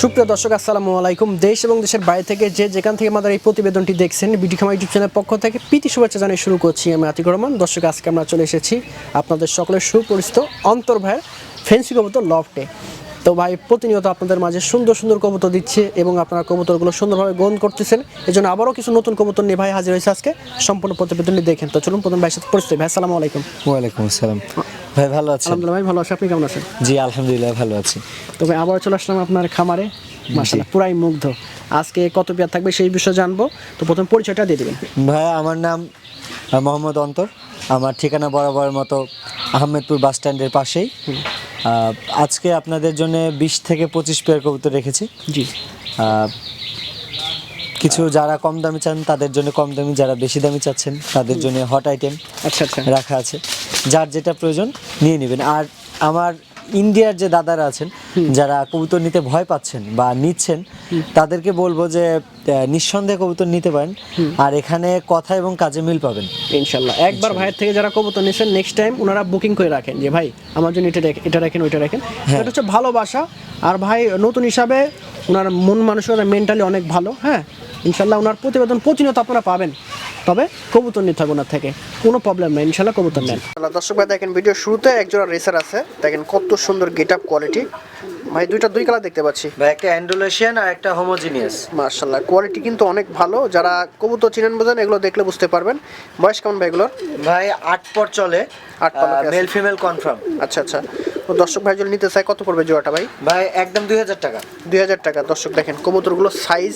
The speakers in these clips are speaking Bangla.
সুপ্রিয় দর্শক, আসসালামু আলাইকুম। দেশ এবং দেশের বাইরে থেকে যে যেখান থেকে আমাদের এই প্রতিবেদনটি দেখছেন, বিডি খামা ইউটিউব চ্যানেলের পক্ষ থেকে প্রীতি শুভেচ্ছা জানিয়ে শুরু করছি আমি আতিক রহমান। দর্শক, আজকে আমরা চলে এসেছি আপনাদের সকলের সুপরিচিত অন্তর ভাইয়ের ফেন্সি কবুতর লফটে তো ভাই, প্রতিনিয়ত আপনাদের মাঝে সুন্দর সুন্দর কবুতর দিচ্ছে এবং আপনারা কবুতরগুলো সুন্দরভাবে গ্রহণ করতেছেন। এই জন্য আবারও কিছু নতুন কবুতর নিয়ে ভাই হাজির হয়েছে আজকে। সম্পূর্ণ প্রতিবেদনটি দেখেন। তো চলুন প্রথম ভাইয়ের সাথে পরিচিত ভাই, আসসালামু আলাইকুম। ওয়ালাইকুম আসসালাম। ভাই ভালো আছেন? আলহামদুলিল্লাহ ভাই ভালো আছি। আপনি কেমন আছেন? জি আলহামদুলিল্লাহ ভালো আছি। তবে আবার চলে আসলাম আপনার খামারে। মাসাল্লাহ পুরাই মুগ্ধ। আজকে কত পেয়ার থাকবে সেই বিষয়ে জানব। তো প্রথম পরিচয়টা দিয়ে দেবেন। ভাই আমার নাম মোহাম্মদ অন্তর। আমার ঠিকানা বরাবর মতো আহমেদপুর বাস স্ট্যান্ডের পাশেই। আজকে আপনাদের জন্য বিশ থেকে পঁচিশ পেয়ার কবুতর রেখেছি। জি। কিছু যারা কম দামি চান তাদের জন্য কম দামি যারা বেশি দামি চাচ্ছেন তাদের জন্য হট আইটেম আচ্ছা আচ্ছা। রাখা আছে। যার যেটা প্রয়োজন নিয়ে নেবেন। আর আমার ইন্ডিয়ার যে দাদারা আছেন যারা কবুতর নিতে ভয় পাচ্ছেন বা নিচ্ছেন তাদেরকে বলব যে নিঃসন্দেহে কবুতর নিতে পারেন। আর এখানে কথা এবং কাজে মিল পাবেন। ইনশাল্লাহ। একবার ভাইয়ের থেকে যারা কবুতর নিয়েছেন নেক্সট টাইম ওনারা বুকিং করে রাখেন যে ভাই আমার জন্য এটা এটা রাখেন ওইটা রাখেন। এটা হচ্ছে ভালোবাসা আর ভাই নতুন হিসাবে ওনার মন মানসিকতা মেন্টালি অনেক ভালো হ্যাঁ? ইনশাল্লাহ ওনার প্রতিবেদন প্রতিনিয়ত আপনারা পাবেন। তবে কবুতর নিতে হবে ওনার থেকে। কোনো প্রবলেম নেই ইনশাল্লাহ কবুতর নেন। দর্শক ভাই দেখেন ভিডিও শুরুতে একজোড়া রেসার আছে। দেখেন কত সুন্দর গেট আপ কোয়ালিটি ভাই দুইটা দুই কালার দেখতে পাচ্ছি। ভাই একটা অ্যান্ডোলেশিয়ান আর একটা হোমোজিনিয়াস মার্শাল্লাহ কোয়ালিটি কিন্তু অনেক ভালো। যারা কবুতর চিনেন বোঝেন এগুলো দেখলে বুঝতে পারবেন। বয়স কেমন ভাই এগুলোর? ভাই আট পর চলে। আট। মেল ফিমেল কনফার্ম আচ্ছা আচ্ছা। তো দর্শক ভাই যদি নিতে চায় কত পড়বে জোড়াটা ভাই? ভাই একদম দুই হাজার টাকা। দুই হাজার টাকা। দর্শক দেখেন কবুতরগুলো সাইজ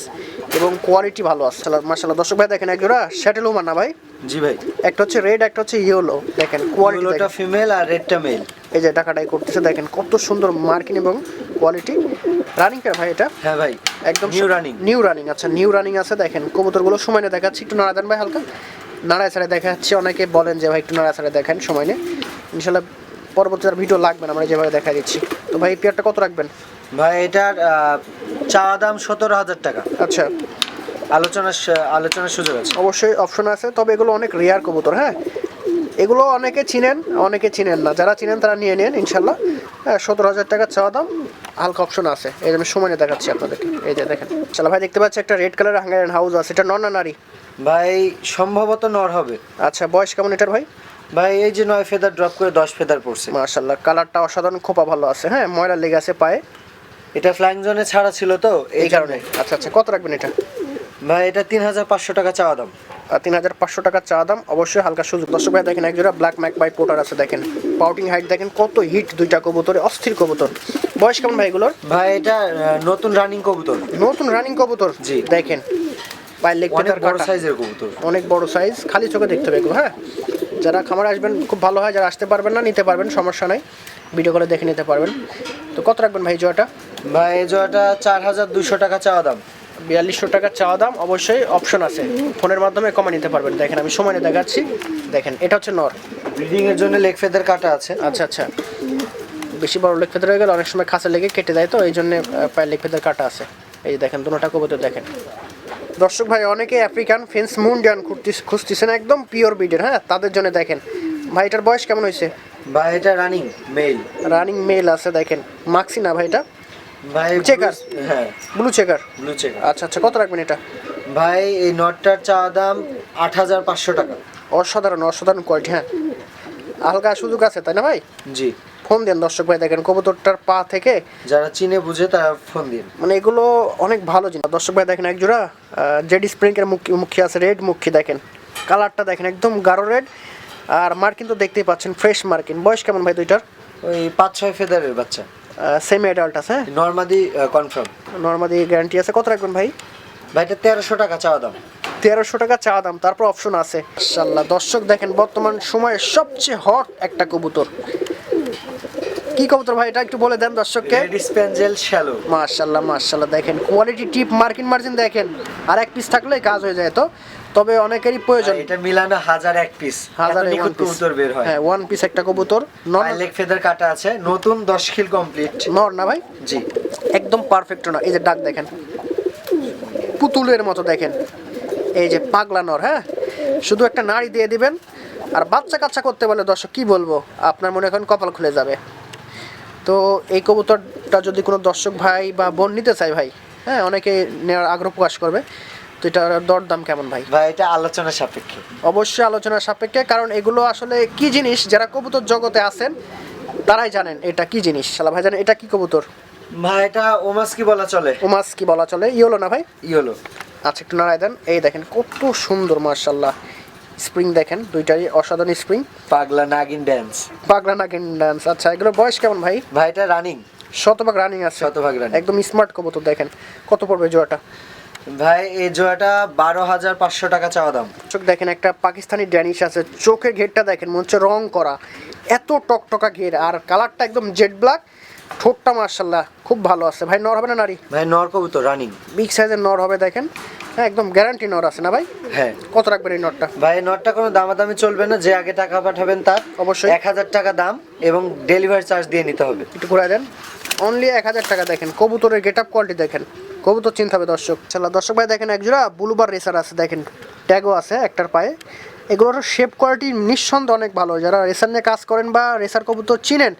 এবং কোয়ালিটি ভালো আছে। মার্শাল্লাহ দর্শক ভাই দেখেন এক জোড়া শ্যাটেল উমান না ভাই? জি ভাই। একটা হচ্ছে রেড একটা হচ্ছে ইয়েলো দেখেন কোয়ালিটি এগুলোটা ফিমেল আর রেডটা মেল এই যে টাকাটাই করতেছে দেখেন কত সুন্দর মার্কিং এবং কোয়ালিটি রানিং কার ভাই এটা? হ্যাঁ ভাই একদম নিউ রানিং নিউ রানিং আচ্ছা নিউ রানিং আছে দেখেন কবুতরগুলো সময় নিয়ে দেখাচ্ছি একটু নাড়া দেন ভাই হালকা। নাড়ায় ছাড়া দেখাচ্ছি অনেকে বলেন যে ভাই একটু নাড়া ছাড়া দেখেন সময় নিয়ে। ইনশাল্লাহ পরবর্তী আর ভিডিও লাগবে না আমরা যেভাবে দেখা দিচ্ছি। তো ভাই এই পেয়ারটা কত রাখবেন? ভাই এটার চাওয়া দাম সতেরো হাজার টাকা। আচ্ছা। আলোচনার স- আলোচনার সুযোগ আছে। অবশ্যই অপশন আছে তবে এগুলো অনেক রেয়ার কবুতর হ্যাঁ? এগুলো অনেকে চিনেন অনেকে চিনেন না। যারা চিনেন তারা নিয়ে নেন ইনশাল্লাহ। সতেরো হাজার টাকা চাওয়া দাম। হালকা অপশন আছে। এই জন্য সময় নিয়ে দেখাচ্ছি আপনাদেরকে। এই যে দেখেন। চলো ভাই দেখতে পাচ্ছি একটা রেড কালার হাঙ্গারিয়ান হাউস আছে। এটা নন না নারী? ভাই সম্ভবত নর হবে। আচ্ছা বয়স কেমন এটার ভাই? ভাই এই যে নয় ফেদার ড্রপ করে দশ ফেদার পড়ছে। মার্শাল্লাহ কালারটা অসাধারণ খোপা ভালো আছে। হ্যাঁ ময়লা লেগে আছে পায়ে। এটা ফ্লাইং জোনে ছাড়া ছিল তো এই কারণে। আচ্ছা আচ্ছা কত রাখবেন এটা? ভাই এটা তিন হাজার পাঁচশো টাকা চাওয়া দাম। তিন হাজার পাঁচশো টাকা চা দাম অবশ্যই হালকা সুযোগ। দর্শক ভাই দেখেন একজোড়া ব্ল্যাক ম্যাক বাই পোটার আছে দেখেন। পাউটিং হাইট দেখেন কত হিট দুইটা কবুতরে অস্থির কবুতর। বয়স কেমন ভাই এগুলোর? ভাই এটা নতুন রানিং কবুতর। নতুন রানিং কবুতর? জি। দেখেন। পায়ের লেগ অনেক বড় সাইজের কবুতর। অনেক বড় সাইজ খালি চোখে দেখতে হবে এগুলো হ্যাঁ? যারা খামারে আসবেন খুব ভালো হয় যারা আসতে পারবেন না নিতে পারবেন সমস্যা নাই। ভিডিও করে দেখে নিতে পারবেন। তো কত রাখবেন ভাই জয়টা ভাই জোড়াটা চার হাজার দুশো টাকা চাওয়া দাম। বিয়াল্লিশশো টাকা চাওয়া দাম অবশ্যই অপশন আছে। ফোনের মাধ্যমে কমে নিতে পারবেন। দেখেন আমি সময় নিয়ে দেখাচ্ছি। দেখেন এটা হচ্ছে নর। ব্রিডিং এর জন্য লেগ ফেদার কাটা আছে। আচ্ছা আচ্ছা। বেশি বড় লেগ ফেদার হয়ে গেলে অনেক সময় খাঁচা লেগে কেটে দেয় তো এই জন্য পায়ের লেগ ফেদার কাটা আছে। এই যে দেখেন দুটোটা কবুতর দেখেন। দর্শক ভাই অনেকে আফ্রিকান ফেন্স মুন্ডিয়ান খুঁজতেছেন একদম পিওর ব্রিডের হ্যাঁ? তাদের জন্য দেখেন। ভাই এটার বয়স কেমন হয়েছে? ভাই এটা রানিং মেল রানিং মেল আছে দেখেন। মাক্সি না ভাই এটা? ভাই blue- হ্যাঁ। ব্লু চেকার ব্লু চেকার আচ্ছা আচ্ছা কত রাখবেন এটা? ভাই এই নটটার চাওয়া দাম আট হাজার পাঁচশো টাকা। অসাধারণ অসাধারণ কোয়ালিটি হ্যাঁ। হালকা সুযোগ আছে তাই না ভাই? জি। ফোন দেন দর্শক ভাই দেখেন কবুতরটার পা থেকে যারা চিনে বুঝে তারা ফোন দিন। মানে এগুলো অনেক ভালো জিনিস। দর্শক ভাই দেখেন একজোড়া জেডি স্প্রিংকের মুখী মুখী আছে রেড মুখী দেখেন। কালারটা দেখেন একদম গাঢ় রেড আর মার্কিন তো দেখতেই পাচ্ছেন ফ্রেশ মার্কিন বয়স কেমন ভাই দুইটার? ওই পাঁচ ছয় ফেদারের বাচ্চা। সেমি অ্যাডাল্ট আছে। নর্মাদি কনফার্ম নর্মালি গ্যারান্টি আছে। কত রাখবেন ভাই? ভাই এটা তেরোশো টাকা চাওয়া দাম। তেরোশো টাকা চা দাম। তারপর অপশন আছে। মাশাল্লাহ দর্শক দেখেন বর্তমান সময়ে সবচেয়ে হট একটা কবুতর। কি কবুতর ভাই এটা? একটু বলে দেন দর্শককে। রেড স্প্যাঞ্জেল শ্যালো মাশাল্লাহ মাশাল্লাহ দেখেন কোয়ালিটি টিপ মার্কিন মার্জিন দেখেন। আর এক পিস থাকলে কাজ হয়ে যায় তো। তবে অনেকেরই প্রয়োজন। এটা মিলানো হাজার এক পিস হাজার নিখুঁত কবুতর বের হয়। হ্যাঁ ওয়ান পিস একটা কবুতর। নন লেগ ফেদার কাটা আছে। নতুন দশ খিল কমপ্লিট নর না ভাই? জি। একদম পারফেক্ট না এই যে ডাক দেখেন। পুতুলের মতো দেখেন। এই যে পাগলা নর হ্যাঁ? শুধু একটা নাড়ি দিয়ে দিবেন। আর বাচ্চা কাচ্চা করতে বলে দর্শক কি বলব? আপনার মনে এখন কপাল খুলে যাবে। তো এই কবুতরটা যদি কোনো দর্শক ভাই বা বোন নিতে চায় ভাই হ্যাঁ অনেকে নেওয়ার আগ্রহ প্রকাশ করবে। তো এটার দরদাম কেমন ভাই? ভাই এটা আলোচনা সাপেক্ষে। অবশ্যই আলোচনার সাপেক্ষে কারণ এগুলো আসলে কি জিনিস যারা কবুতর জগতে আছেন তারাই জানেন এটা কি জিনিস। শালা ভাই জানেন এটা কি কবুতর? ভাই এটা ওমাস কি বলা চলে? ওমাস কি বলা চলে? ইয়েলো না ভাই? ইয়েলো। আচ্ছা একটু নাড়াই দেন। এই দেখেন কত সুন্দর মার্শাল্লাহ স্প্রিং দেখেন দুইটারই অসাধারণ স্প্রিং। পাগলা নাগিন ড্যান্স। পাগলা নাগিন ডান্স আচ্ছা এগুলোর বয়স কেমন ভাই? ভাই এটা রানিং। শতভাগ রানিং আছে। শতভাগ running। একদম স্মার্ট কবুতর দেখেন। কত পড়বে জোয়াটা ভাই এই জোয়াটা বারো হাজার পাঁচশো টাকা চাওয়া দাম। চোখ দেখেন একটা পাকিস্তানি ড্যানিশ আছে। চোখের ঘেরটা দেখেন মনে হচ্ছে রং করা। এত টকটকা ঘের আর কালারটা একদম জেড ব্ল্যাক। ঠোঁটটা মার্শাল্লাহ খুব ভালো আছে। ভাই নর হবে না নারী? ভাই নর কবুতর রানিং। বিগ সাইজের নর হবে দেখেন। হ্যাঁ একদম গ্যারান্টি নট আছে না ভাই? হ্যাঁ। কত রাখবেন এই নটটা? ভাই এই নটটা কোনো দামাদামি চলবে না যে আগে টাকা পাঠাবেন তার। অবশ্যই। এক হাজার টাকা দাম এবং ডেলিভারি চার্জ দিয়ে নিতে হবে। একটু ঘুরাই দেন। অনলি এক হাজার টাকা দেখেন। কবুতরের গেট আপ কোয়ালিটি দেখেন। কবুতর চিনতে হবে দর্শক। চালা দর্শক ভাই দেখেন একজোড়া বুলুবার রেসার আছে দেখেন। ট্যাগও আছে একটার পায়ে। এগুলোর শেপ কোয়ালিটি নিঃসন্দেহে অনেক ভালো। যারা রেসার নিয়ে কাজ করেন বা রেসার কবুতর চিনেন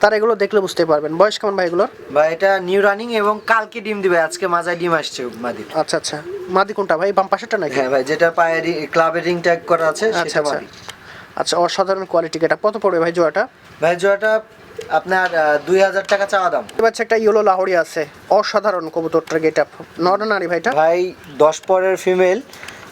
তারা এগুলো দেখলে বুঝতে পারবেন। বয়স কেমন ভাই এগুলোর? ভাই এটা নিউ রানিং এবং কালকে ডিম দিবে। আজকে মাজায় ডিম আসছে মাদি আচ্ছা আচ্ছা। মাদি কোনটা ভাই? বাম পাশেরটা নাকি? হ্যাঁ ভাই যেটা পায়ে ক্লাবের রিং ট্যাগ করা আছে আচ্ছা সেটা আচ্ছা। মাদি আচ্ছা অসাধারণ কোয়ালিটি এটা। কত পড়বে ভাই জোয়াটা ভাই জোড়াটা আপনার দুই হাজার টাকা চাওয়া দাম। এবার হচ্ছে একটা ইয়েলো লাহোরি আছে। অসাধারণ কবুতরটার গেট আপ নর নারী ভাইটা ভাই দশ পরের ফিমেল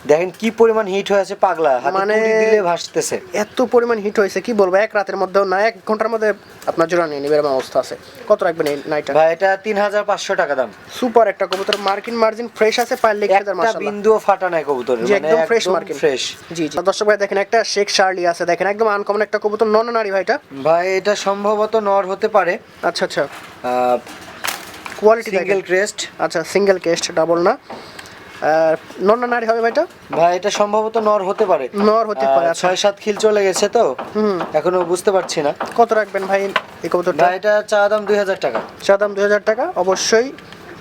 দেখেন কি পরিমাণ হিট হয়েছে পাগলা মানে- দিলে ভাসতেছে। এত পরিমাণ হিট হয়েছে কি বলব এক রাতের মধ্যেও না এক ঘণ্টার মধ্যে আপনার জোড়া নিয়ে নিবে এরকম অবস্থা আছে। কত রাখবেন এই নাইটটা ভাই এটা তিন হাজার পাঁচশো টাকা দাম। সুপার একটা কবুতর মার্কিন মার্জিন ফ্রেশ আছে ফেদার একটা বিন্দুও ফাটা নাই কবুতর একদম ফ্রেশ মার্কিন ফ্রেশ জি জি। দর্শক ভাই দেখেন একটা শেখ শার্লি আছে দেখেন একদম আনকমন একটা কবুতর নন নারী ভাইটা ভাই এটা সম্ভবত নর হতে পারে। আচ্ছা আচ্ছা। কোয়ালিটি সিঙ্গেল ক্রেস্ট আচ্ছা সিঙ্গেল কেস্ট ডাবল না। আর নন না নারী হবে ভাইটা? ভাই এটা সম্ভবত নর হতে পারে। নর হতে পারে আচ্ছা। ছয় সাত খিল চলে গেছে তো এখনও বুঝতে পারছি না। কত রাখবেন ভাই এই কবুতরটা? ভাই এটা চা দাম দুই হাজার টাকা। চা দাম দুই হাজার টাকা অবশ্যই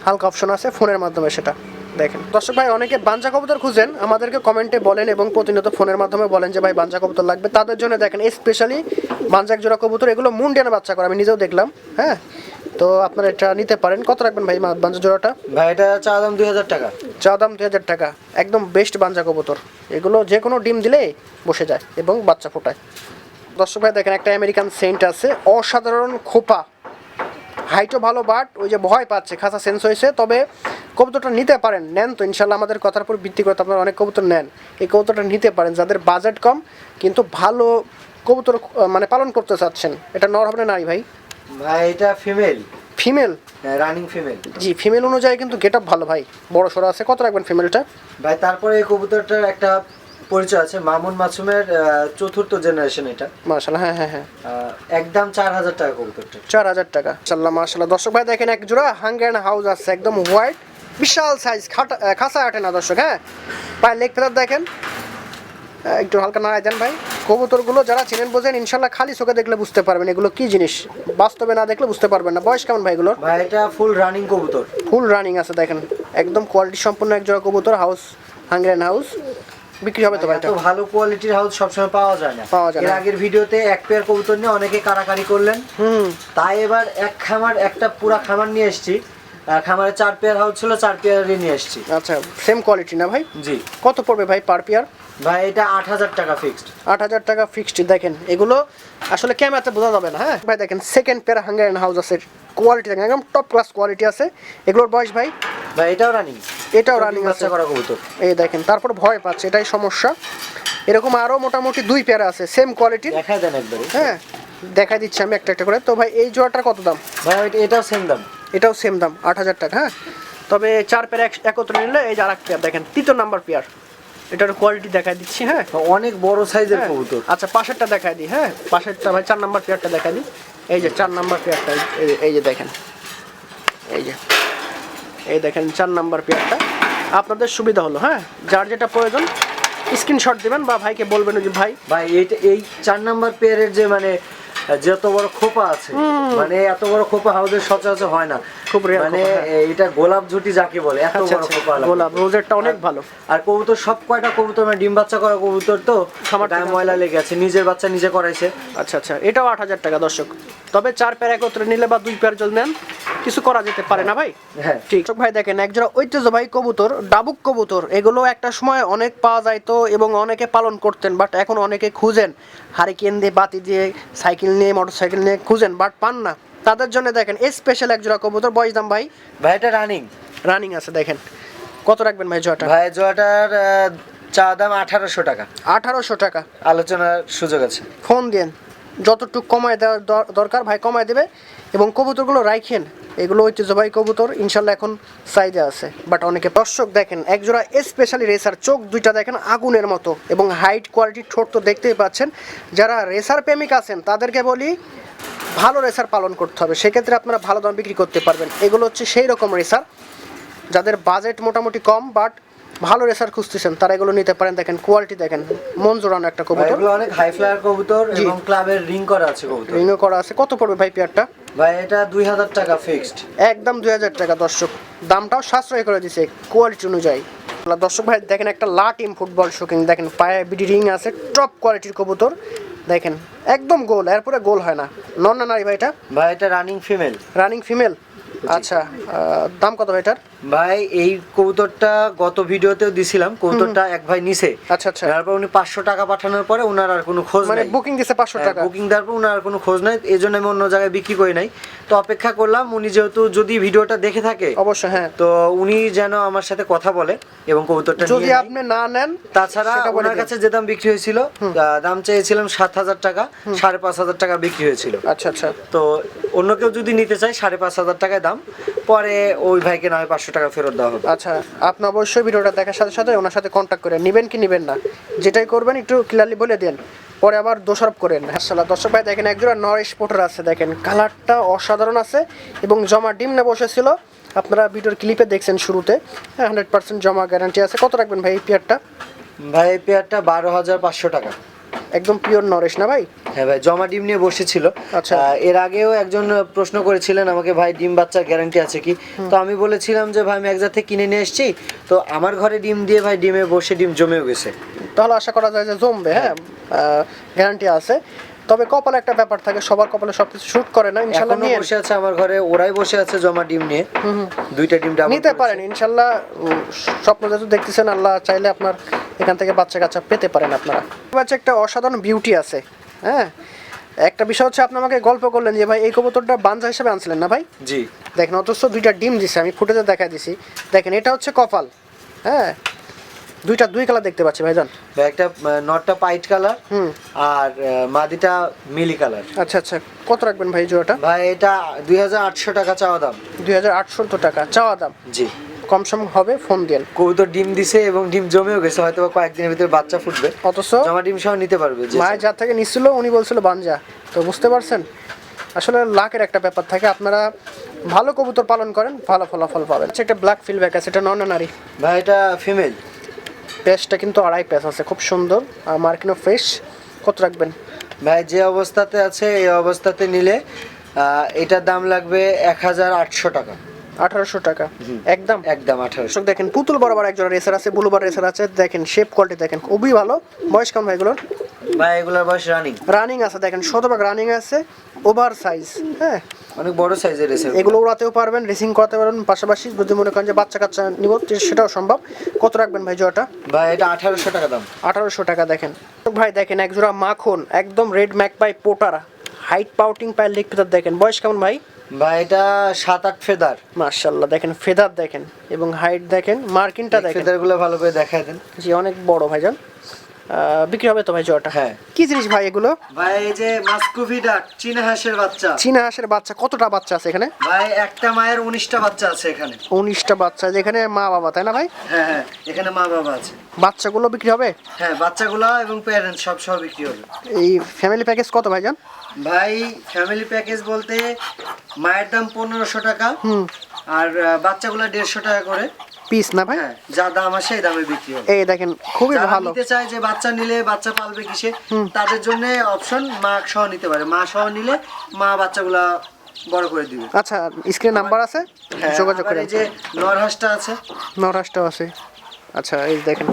হালকা অপশন আছে ফোনের মাধ্যমে সেটা। দেখেন দর্শক ভাই অনেকে বাঞ্জা কবুতর খুঁজেন আমাদেরকে কমেন্টে বলেন এবং প্রতিনিয়ত ফোনের মাধ্যমে বলেন যে ভাই বাঞ্জা কবুতর লাগবে। তাদের জন্য দেখেন স্পেশালি বাঞ্জাক জোড়া কবুতর এগুলো মুন্ডিয়ানা বাচ্চা করে আমি নিজেও দেখলাম হ্যাঁ? তো আপনারা এটা নিতে পারেন। কত রাখবেন ভাই বাঞ্জা জোড়াটা? ভাই এটা চা দাম দুই হাজার টাকা। চা দাম দুই হাজার টাকা। একদম বেস্ট বাঞ্জা কবুতর। এগুলো যে কোনো ডিম দিলে বসে যায় এবং বাচ্চা ফোটায়। দর্শক ভাই দেখেন একটা আমেরিকান সেন্ট আছে। অসাধারণ খোপা। হাইটও ভালো বাট ওই যে ভয় পাচ্ছে খাসা সেন্স হয়েছে। তবে কবুতরটা নিতে পারেন। নেন তো ইনশাল্লাহ আমাদের কথার উপর ভিত্তি করে আপনারা অনেক কবুতর নেন। এই কবুতরটা নিতে পারেন যাদের বাজেট কম কিন্তু ভালো কবুতর মানে পালন করতে চাচ্ছেন। এটা নর হবে না নারী ভাই। ভাই এটা ফিমেল ফিমেল রানিং ফিমেল জি ফিমেল অনুযায়ী কিন্তু গেট আপ ভালো ভাই। বড় সড়ো আছে। কত রাখবেন ফিমেলটা ভাই তারপরে এই কবুতরটার একটা পরিচয় আছে। মামুন মাসুমের চতুর্থ জেনারেশন এটা। মার্শাল্লাহ হ্যাঁ হ্যাঁ হ্যাঁ। একদম চার হাজার টাকা কবুতরটা চার হাজার টাকা। চাল্লা মার্শাল্লাহ দর্শক ভাই দেখেন এক জোড়া হাঙ্গার হাউস আছে। একদম হোয়াইট বিশাল সাইজ খাটা খাসা আটে না দর্শক হ্যাঁ? পায়ের লেগ ফেদার দেখেন। একটু হালকা নাড়াই দেন ভাই। কবুতরগুলো যারা চেনেন বোঝেন ইনশাল্লাহ খালি চোখে দেখলে বুঝতে পারবেন এগুলো কি জিনিস। বাস্তবে না দেখলে বুঝতে পারবেন না। বয়স কেমন ভাই এগুলোর? ভাই এটা ফুল রানিং কবুতর। ফুল রানিং আছে দেখেন। একদম কোয়ালিটি সম্পন্ন এক জোড়া কবুতর হাউস হাঙ্গার হাউস বিক্রি হবে তো ভাই এত ভালো কোয়ালিটির হাউস সবসময় পাওয়া যায় না। পাওয়া যায় এর আগের ভিডিওতে এক পেয়ার কবুতর নিয়ে অনেকে কারাকারি করলেন। হুম। তাই এবার এক খামার একটা পুরা খামার নিয়ে এসেছি। খামারে চার পেয়ার হাউস ছিল চার পেয়ারই নিয়ে এসেছি। আচ্ছা সেম কোয়ালিটি না ভাই? জি। কত পড়বে ভাই পার পেয়ার ভাই এটা আট হাজার টাকা ফিক্সড আট হাজার টাকা ফিক্সড দেখেন এগুলো আসলে ক্যামেরাতে বোঝা যাবে না হ্যাঁ? ভাই দেখেন সেকেন্ড পেয়ার হাঙ্গার হাউস আছে কোয়ালিটি দেখেন একদম টপ ক্লাস কোয়ালিটি আছে। এগুলোর বয়স ভাই? ভাই এটাও রানিং এটাও রানিং আছে। করা কবুতর। এই দেখেন তারপর ভয় পাচ্ছে এটাই সমস্যা। এরকম আরও মোটামুটি দুই পেয়ার আছে সেম কোয়ালিটির দেখা দেন একবারে। হ্যাঁ দেখাই দিচ্ছি আমি একটা একটা করে। তো ভাই এই জোয়াটার কত দাম? ভাই এটা- এটাও সেম দাম। এটাও সেম দাম আট হাজার টাকা হ্যাঁ? তবে চার পেয়ার এক- একত্রে নিলে এই যে আর এক পেয়ার দেখেন তৃতীয় নাম্বার পেয়ার এটার কোয়ালিটি দেখাই দিচ্ছি হ্যাঁ? অনেক বড় সাইজের হ্যাঁ। কবুতর। আচ্ছা পাশেরটা দেখাই দিই হ্যাঁ? পাশেরটা ভাই চার নাম্বার পেয়ারটা দেখাই দিই। এই যে চার নাম্বার পেয়ারটা এই- এই যে দেখেন। এই যে এই দেখেন চার নাম্বার পেয়ারটা আপনাদের সুবিধা হলো হ্যাঁ? যার যেটা প্রয়োজন স্ক্রিনশট দিবেন বা ভাইকে বলবেন যে ভাই। ভাই এইটা এই চার নাম্বার পেয়ারের যে মানে যত বড় খোপা আছে মানে এত বড় খোপা হাউসের সচরাচর হয় না। খুব মানে হ্যাঁ। এটা গোলাপ ঝুটি যাকে বলে এত আচ্ছা বড় আচ্ছা খোপা। গোলাপ রোজেরটা অনেক ভালো। আর কবুতর সব কয়টা কবুতর মানে ডিম বাচ্চা করা কবুতর তো খামার ময়লা লেগে আছে নিজের বাচ্চা নিজে করাইছে। আচ্ছা আচ্ছা এটাও আট হাজার টাকা দর্শক। তবে চার প্যার একত্রে নিলে বা দুই প্যার জল নেন কিছু করা যেতে পারে না ভাই? হ্যাঁ। ঠিক। ভাই দেখেন একজোড়া ঐতিহ্যবাহী কবুতর ডাবুক কবুতর এগুলো একটা সময় অনেক পাওয়া যাইতো এবং অনেকে পালন করতেন বাট এখন অনেকে খুঁজেন। হারিকেন দিয়ে বাতি দিয়ে সাইকেল নিয়ে মোটর সাইকেল নিয়ে খুঁজেন বাট পান না। তাদের জন্য দেখেন এই স্পেশাল একজোড়া কবুতর বয়স দাম ভাই? ভাই এটা রানিং রানিং আছে দেখেন। কত রাখবেন ভাই জোয়াটা ভাই জোয়াটার চা দাম আঠারোশো টাকা। আঠারোশো টাকা। আলোচনার সুযোগ আছে। ফোন দেন। যতটুকু কমায় দেওয়ার দর- দরকার ভাই কমায় দেবে এবং কবুতরগুলো রাইখেন। এগুলো ঐতিহ্যবাহী কবুতর, ইনশাল্লাহ এখন সাইজে আছে। বাট অনেকে দর্শক দেখেন, একজোড়া স্পেশালি রেসার চোখ দুইটা দেখেন আগুনের মতো এবং হাইট কোয়ালিটি ঠোঁট তো দেখতেই পাচ্ছেন। যারা রেসার প্রেমিক আছেন, তাদেরকে বলি ভালো রেসার পালন করতে হবে। সেক্ষেত্রে আপনারা ভালো দাম বিক্রি করতে পারবেন। এগুলো হচ্ছে সেই রকম রেসার যাদের বাজেট মোটামুটি কম বাট ভালো রেসার খুঁজতেছেন তারা এগুলো নিতে পারেন। দেখেন কোয়ালিটি দেখেন মন জোড়ানো একটা কবুতর। এগুলো অনেক হাই ফ্লায়ার কবুতর এবং ক্লাবের রিং করা আছে কবুতর। রিংও করা আছে। কত পড়বে ভাই পেয়ারটা ভাই এটা দুই হাজার টাকা ফিক্সড একদম দুই হাজার টাকা দর্শক। দামটাও সাশ্রয় করে দিছে কোয়ালিটি অনুযায়ী। দর্শক ভাই দেখেন একটা লা টিম ফুটবল শোকিং দেখেন পায়ে বিডি রিং আছে টপ কোয়ালিটির কবুতর। দেখেন একদম গোল এরপরে গোল হয় না। নন না নারী ভাই এটা? ভাই এটা রানিং ফিমেল রানিং ফিমেল আচ্ছা দাম কত ভাই এটার? ভাই এই কবুতরটা গত ভিডিওতেও দিছিলাম। কবুতরটা এক ভাই নিছে। আচ্ছা আচ্ছা। তারপর উনি পাঁচশো টাকা পাঠানোর পরে ওনার আর কোনো খোঁজ মানে বুকিং দিছে পাঁচশো টাকা। বুকিং দেওয়ার পর ওনার আর কোনো খোঁজ নাই। এই জন্য আমি অন্য জায়গায় বিক্রি করি নাই। তো অপেক্ষা করলাম উনি যেহেতু যদি ভিডিওটা দেখে থাকে অবশ্যই হ্যাঁ। তো উনি যেন আমার সাথে কথা বলে এবং কবুতরটা যদি আপনি না নেন তাছাড়া ওনার কাছে যে দাম বিক্রি হয়েছিল দাম চেয়েছিলাম সাত হাজার টাকা সাড়ে পাঁচ হাজার টাকা বিক্রি হয়েছিল। আচ্ছা আচ্ছা। তো অন্য কেউ যদি নিতে চায় সাড়ে পাঁচ হাজার টাকায় দাম। পরে ওই ভাইকে না হয় পাঁচশো টাকা ফেরত দেওয়া হবে। আচ্ছা আপনি অবশ্যই ভিডিওটা দেখার সাথে সাথে ওনার সাথে কন্ট্যাক্ট করে নেবেন কি নেবেন না। যেটাই করবেন একটু ক্লিয়ারলি বলে দেন পরে আবার দোষারোপ করেন। আসলে দর্শক ভাই দেখেন একজোড়া নরিশ পোটার আছে দেখেন। কালারটা অসাধারণ আছে এবং জমা ডিম না বসেছিল। আপনারা ভিডিওর ক্লিপে দেখছেন শুরুতে। হান্ড্রেড পার্সেন্ট জমা গ্যারান্টি আছে। কত রাখবেন ভাই এই পেয়ারটা ভাই এই পেয়ারটা বারো হাজার পাঁচশো টাকা। একদম পিওর নরেশ না ভাই? হ্যাঁ ভাই জমা ডিম নিয়ে বসেছিল। আচ্ছা। এর আগেও একজন প্রশ্ন করেছিলেন আমাকে ভাই ডিম বাচ্চার গ্যারান্টি আছে কি? তো আমি বলেছিলাম যে ভাই আমি এক জায়গা থেকে কিনে নিয়ে এসেছি। তো আমার ঘরে ডিম দিয়ে ভাই ডিমে বসে ডিম জমেও গেছে। তাহলে আশা করা যায় যে জমবে হ্যাঁ? গ্যারান্টি আছে। তবে কপালে একটা ব্যাপার থাকে সবার কপালে সব কিছু শ্যুট করে না ইনশাল্লাহ এখনও নিয়ে বসে আছে আমার ঘরে ওরাই বসে আছে জমা ডিম নিয়ে। দুইটা ডিম ডাবল নিতে পারেন ইনশাল্লাহ স্বপ্ন যেহেতু দেখতেছেন আল্লাহ চাইলে আপনার এখান থেকে বাচ্চা কাচ্চা পেতে পারেন আপনারা। বাচ্চা একটা অসাধারণ বিউটি আছে হ্যাঁ? একটা বিষয় হচ্ছে আপনি আমাকে গল্প করলেন যে ভাই এই কবুতরটা বাঞ্জা হিসেবে আনছিলেন না ভাই? জি। দেখেন অথচ দুইটা ডিম দিছে আমি ফুটেজে দেখা দিছি। দেখেন এটা হচ্ছে কপাল হ্যাঁ? দুইটা দুই কালার দেখতে পাচ্ছি ভাইজান। ভাই একটা নটটা পাইট কালার হুম। আর মাদিটা মিলি কালার আচ্ছা আচ্ছা। কত রাখবেন ভাই জোড়াটা? ভাই এটা দুই হাজার আটশো টাকা চাওয়া দাম। দুই হাজার আটশো টাকা চাওয়া দাম? জি। কম সম হবে ফোন দেন। কবুতর ডিম দিছে এবং ডিম জমেও গেছে হয়তো কয়েকদিনের ভিতরে বাচ্চা ফুটবে। অথচ জমা ডিম সহ নিতে পারবে মায়ের যার থেকে নিচ্ছিল উনি বলছিল বানজা তো বুঝতে পারছেন? আসলে লাখের একটা ব্যাপার থাকে। আপনারা ভালো কবুতর পালন করেন ভালো ফলাফল পাবেন। আচ্ছা, একটা ব্ল্যাক ফিলব্যাক আছে এটা নন নারী। ভাই এটা ফিমেল পেসটা কিন্তু আড়াই পেস আছে খুব সুন্দর। আর মার্কিনো ফ্রেশ কত রাখবেন? ভাই যে অবস্থাতে আছে এই অবস্থাতে নিলে এটার দাম লাগবে এক হাজার আটশো টাকা। আঠারোশো টাকা। একদম? একদম আঠারোশো। দেখেন পুতুল বরাবর একজন রেসার আছে বুলুবার রেসার আছে দেখেন শেপ কোয়ালিটি দেখেন খুবই ভালো। বয়স কেমন ভাই এগুলোর? ভাই এগুলোর বয়স রানিং রানিং আছে দেখেন শতভাগ রানিং আছে। ওভার সাইজ হ্যাঁ। অনেক বড় সাইজের এসে এগুলো উড়াতেও পারবেন রেসিং করাতে পারবেন পাশাপাশি যদি মনে করেন যে বাচ্চা কাচ্চা নিব সেটাও সম্ভব। কত রাখবেন ভাই জোয়াটা ভাই এটা আঠারোশো টাকা দাম। আঠারোশো টাকা দেখেন। ভাই দেখেন এক জোড়া মাখন একদম রেড ম্যাক পাই পোটারা। হাইট পাউটিং পায়ের লেগ ফেদার দেখেন। বয়স কেমন ভাই? ভাই এটা সাত আট ফেদার। মার্শাল্লাহ দেখেন ফেদার দেখেন। এবং হাইট দেখেন মার্কিনটা দেখেন। ফেদারগুলো ভালো করে দেখায় দেন। জি অনেক বড় ভাইজান। বিক্রি হবে তো ভাই জোয়াটা হ্যাঁ। কি জিনিস ভাই এগুলো? ভাই এই যে মাস্কুভি ডাক চীনা হাঁসের বাচ্চা। চীনা হাঁসের বাচ্চা কতটা বাচ্চা আছে এখানে? ভাই একটা মায়ের উনিশটা বাচ্চা আছে এখানে। উনিশটা বাচ্চা যেখানে মা বাবা তাই না ভাই? হ্যাঁ হ্যাঁ এখানে মা বাবা আছে। বাচ্চাগুলো বিক্রি হবে? হ্যাঁ বাচ্চাগুলো এবং প্যারেন্টস সব সহ বিক্রি হবে। এই ফ্যামিলি প্যাকেজ কত ভাইজান? ভাই ফ্যামিলি প্যাকেজ বলতে মায়ের দাম পনেরোশো টাকা হুম। আর বাচ্চাগুলো দেড়শো টাকা করে। পিস না ভাই? হ্যাঁ যা দাম আসে এই দামে বিক্রি হবে। এই দেখেন খুবই ভালো। নিতে চায় যে বাচ্চা নিলে বাচ্চা পালবে কিসে তাদের জন্য অপশন মা সহ নিতে পারে। মা সহ নিলে মা বাচ্চাগুলা বড় করে দিবে। আচ্ছা স্ক্রিন নাম্বার আছে? হ্যাঁ, যোগাযোগ করে এই যে নরহাসটা আছে। নরাজটাও আছে। আচ্ছা এই দেখেন।